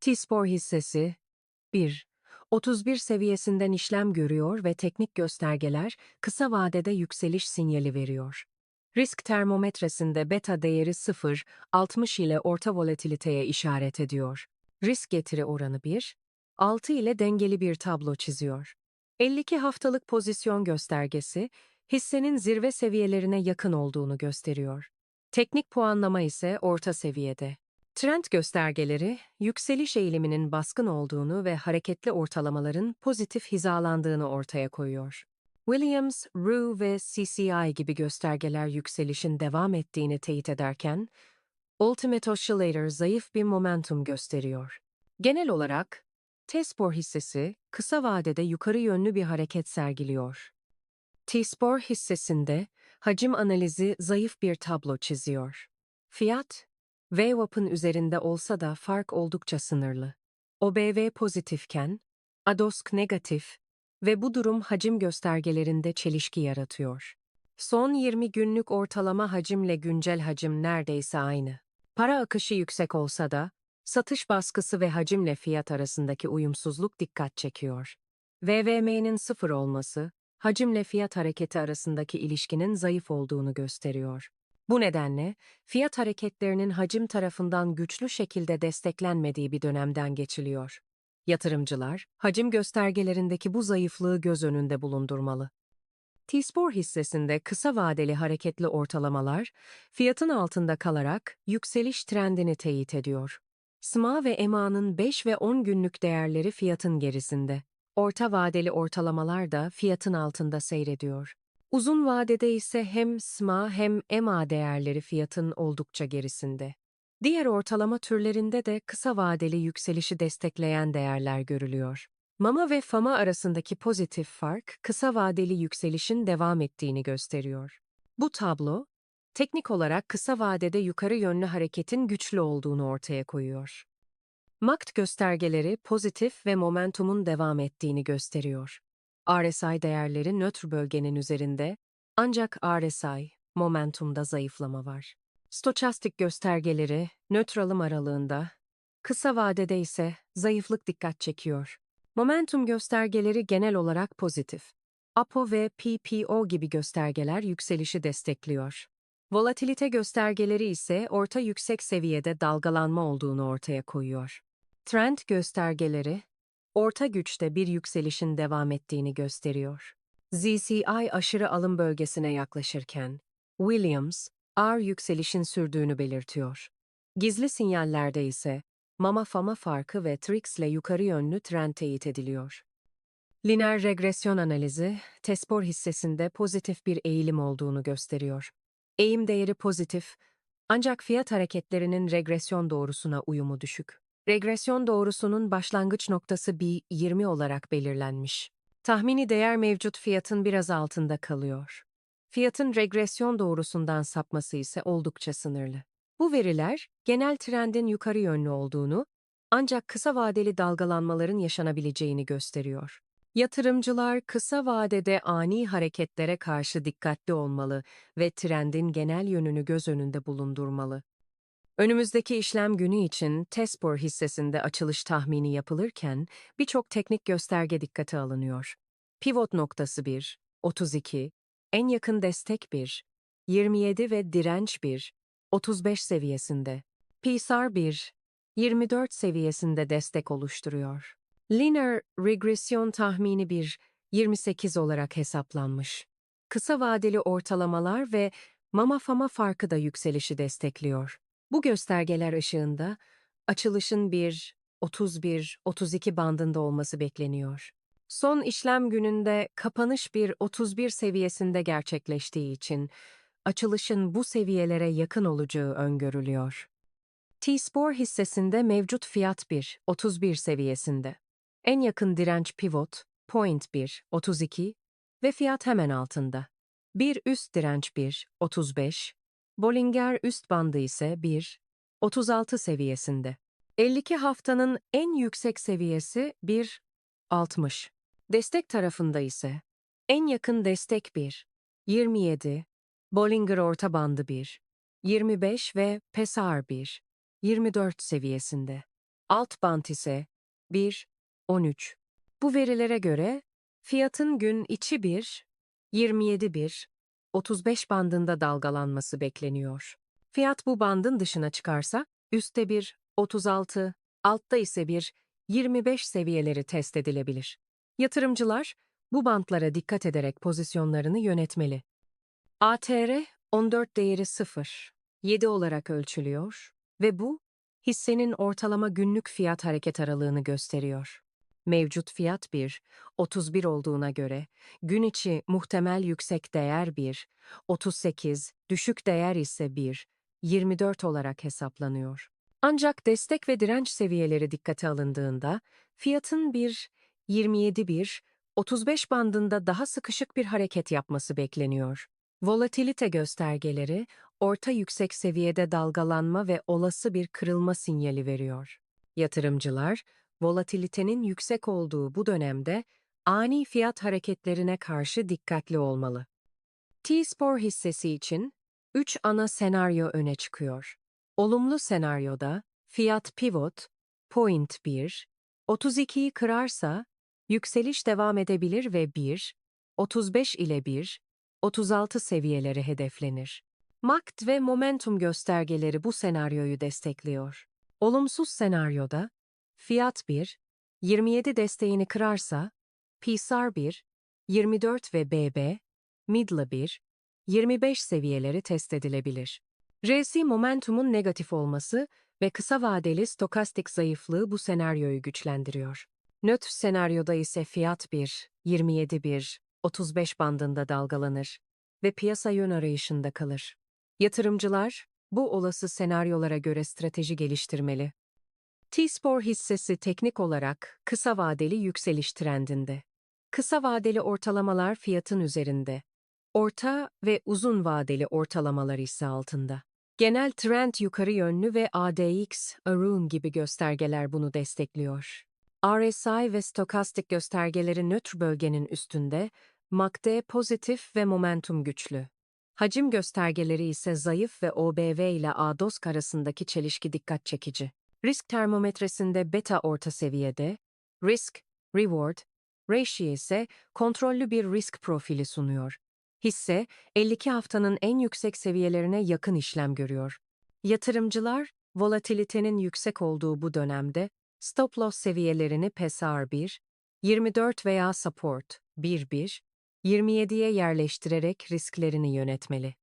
T-Spor hissesi 1. 31 seviyesinden işlem görüyor ve teknik göstergeler kısa vadede yükseliş sinyali veriyor. Risk termometresinde beta değeri 0, 60 ile orta volatiliteye işaret ediyor. Risk getiri oranı 1, 6 ile dengeli bir tablo çiziyor. 52 haftalık pozisyon göstergesi, hissenin zirve seviyelerine yakın olduğunu gösteriyor. Teknik puanlama ise orta seviyede. Trend göstergeleri, yükseliş eğiliminin baskın olduğunu ve hareketli ortalamaların pozitif hizalandığını ortaya koyuyor. Williams, Rue ve CCI gibi göstergeler yükselişin devam ettiğini teyit ederken, Ultimate Oscillator zayıf bir momentum gösteriyor. Genel olarak, T-Spor hissesi kısa vadede yukarı yönlü bir hareket sergiliyor. T-Spor hissesinde hacim analizi zayıf bir tablo çiziyor. Fiyat, VWAP'ın üzerinde olsa da fark oldukça sınırlı. OBV pozitifken, ADOSK negatif ve bu durum hacim göstergelerinde çelişki yaratıyor. Son 20 günlük ortalama hacimle güncel hacim neredeyse aynı. Para akışı yüksek olsa da, satış baskısı ve hacimle fiyat arasındaki uyumsuzluk dikkat çekiyor. VVM'nin sıfır olması, hacimle fiyat hareketi arasındaki ilişkinin zayıf olduğunu gösteriyor. Bu nedenle, fiyat hareketlerinin hacim tarafından güçlü şekilde desteklenmediği bir dönemden geçiliyor. Yatırımcılar, hacim göstergelerindeki bu zayıflığı göz önünde bulundurmalı. T-Spor hissesinde kısa vadeli hareketli ortalamalar, fiyatın altında kalarak yükseliş trendini teyit ediyor. SMA ve EMA'nın 5 ve 10 günlük değerleri fiyatın gerisinde. Orta vadeli ortalamalar da fiyatın altında seyrediyor. Uzun vadede ise hem SMA hem EMA değerleri fiyatın oldukça gerisinde. Diğer ortalama türlerinde de kısa vadeli yükselişi destekleyen değerler görülüyor. MAMA ve FAMA arasındaki pozitif fark kısa vadeli yükselişin devam ettiğini gösteriyor. Bu tablo, teknik olarak kısa vadede yukarı yönlü hareketin güçlü olduğunu ortaya koyuyor. MACD göstergeleri pozitif ve momentumun devam ettiğini gösteriyor. RSI değerleri nötr bölgenin üzerinde, ancak RSI, momentumda zayıflama var. Stochastik göstergeleri nötr alım aralığında, kısa vadede ise zayıflık dikkat çekiyor. Momentum göstergeleri genel olarak pozitif. APO ve PPO gibi göstergeler yükselişi destekliyor. Volatilite göstergeleri ise orta yüksek seviyede dalgalanma olduğunu ortaya koyuyor. Trend göstergeleri, orta güçte bir yükselişin devam ettiğini gösteriyor. ZCI aşırı alım bölgesine yaklaşırken, Williams, ağır yükselişin sürdüğünü belirtiyor. Gizli sinyallerde ise mama-fama farkı ve Trix ile yukarı yönlü trend teyit ediliyor. Lineer regresyon analizi, Tespor hissesinde pozitif bir eğilim olduğunu gösteriyor. Eğim değeri pozitif, ancak fiyat hareketlerinin regresyon doğrusuna uyumu düşük. Regresyon doğrusunun başlangıç noktası bir 20 olarak belirlenmiş. Tahmini değer mevcut fiyatın biraz altında kalıyor. Fiyatın regresyon doğrusundan sapması ise oldukça sınırlı. Bu veriler, genel trendin yukarı yönlü olduğunu, ancak kısa vadeli dalgalanmaların yaşanabileceğini gösteriyor. Yatırımcılar kısa vadede ani hareketlere karşı dikkatli olmalı ve trendin genel yönünü göz önünde bulundurmalı. Önümüzdeki işlem günü için Tespor hissesinde açılış tahmini yapılırken birçok teknik gösterge dikkate alınıyor. Pivot noktası 1, 32, en yakın destek 1, 27 ve direnç 1, 35 seviyesinde. PSAR 1, 24 seviyesinde destek oluşturuyor. Linear regresyon tahmini 1, 28 olarak hesaplanmış. Kısa vadeli ortalamalar ve mama-fama farkı da yükselişi destekliyor. Bu göstergeler ışığında açılışın 1, 31, 32 bandında olması bekleniyor. Son işlem gününde kapanış bir 31 seviyesinde gerçekleştiği için açılışın bu seviyelere yakın olacağı öngörülüyor. T-Spor hissesinde mevcut fiyat 1, 31 seviyesinde. En yakın direnç pivot, point 1, 32 ve fiyat hemen altında. Bir üst direnç 1, 35, Bollinger üst bandı ise 1, 36 seviyesinde. 52 haftanın en yüksek seviyesi 1, 60. Destek tarafında ise en yakın destek 1, 27, Bollinger orta bandı 1, 25 ve PESAR 1, 24 seviyesinde. alt bant ise 1, 13. Bu verilere göre fiyatın gün içi 1, 27 1, 35 bandında dalgalanması bekleniyor. Fiyat bu bandın dışına çıkarsa üstte bir 36, altta ise bir 25 seviyeleri test edilebilir. Yatırımcılar bu bantlara dikkat ederek pozisyonlarını yönetmeli. ATR 14 değeri 0, 7 olarak ölçülüyor ve bu hissenin ortalama günlük fiyat hareket aralığını gösteriyor. Mevcut fiyat 1, 31 olduğuna göre gün içi muhtemel yüksek değer 1, 38, düşük değer ise 1, 24 olarak hesaplanıyor. Ancak destek ve direnç seviyeleri dikkate alındığında fiyatın 1, 27 1, 35 bandında daha sıkışık bir hareket yapması bekleniyor. Volatilite göstergeleri orta yüksek seviyede dalgalanma ve olası bir kırılma sinyali veriyor. Yatırımcılar, volatilitenin yüksek olduğu bu dönemde ani fiyat hareketlerine karşı dikkatli olmalı. T-Spor hissesi için 3 ana senaryo öne çıkıyor. Olumlu senaryoda fiyat pivot, point 1, 32'yi kırarsa yükseliş devam edebilir ve 1, 35 ile 1, 36 seviyeleri hedeflenir. MACD ve momentum göstergeleri bu senaryoyu destekliyor. Olumsuz senaryoda fiyat 1, 27 desteğini kırarsa PSAR 1, 24 ve BB, Midla 1, 25 seviyeleri test edilebilir. RSI momentumun negatif olması ve kısa vadeli stokastik zayıflığı bu senaryoyu güçlendiriyor. Nötr senaryoda ise fiyat 1, 27 1, 35 bandında dalgalanır ve piyasa yön arayışında kalır. Yatırımcılar bu olası senaryolara göre strateji geliştirmeli. T-Spor hissesi teknik olarak kısa vadeli yükseliş trendinde. Kısa vadeli ortalamalar fiyatın üzerinde. Orta ve uzun vadeli ortalamalar ise altında. Genel trend yukarı yönlü ve ADX, ARUN gibi göstergeler bunu destekliyor. RSI ve stokastik göstergeleri nötr bölgenin üstünde, MACD pozitif ve momentum güçlü. Hacim göstergeleri ise zayıf ve OBV ile ADOSK arasındaki çelişki dikkat çekici. Risk termometresinde beta orta seviyede, risk, reward, ratio ise kontrollü bir risk profili sunuyor. Hisse, 52 haftanın en yüksek seviyelerine yakın işlem görüyor. Yatırımcılar, volatilitenin yüksek olduğu bu dönemde, stop loss seviyelerini PSR 1, 24 veya support 1-1, 27'ye yerleştirerek risklerini yönetmeli.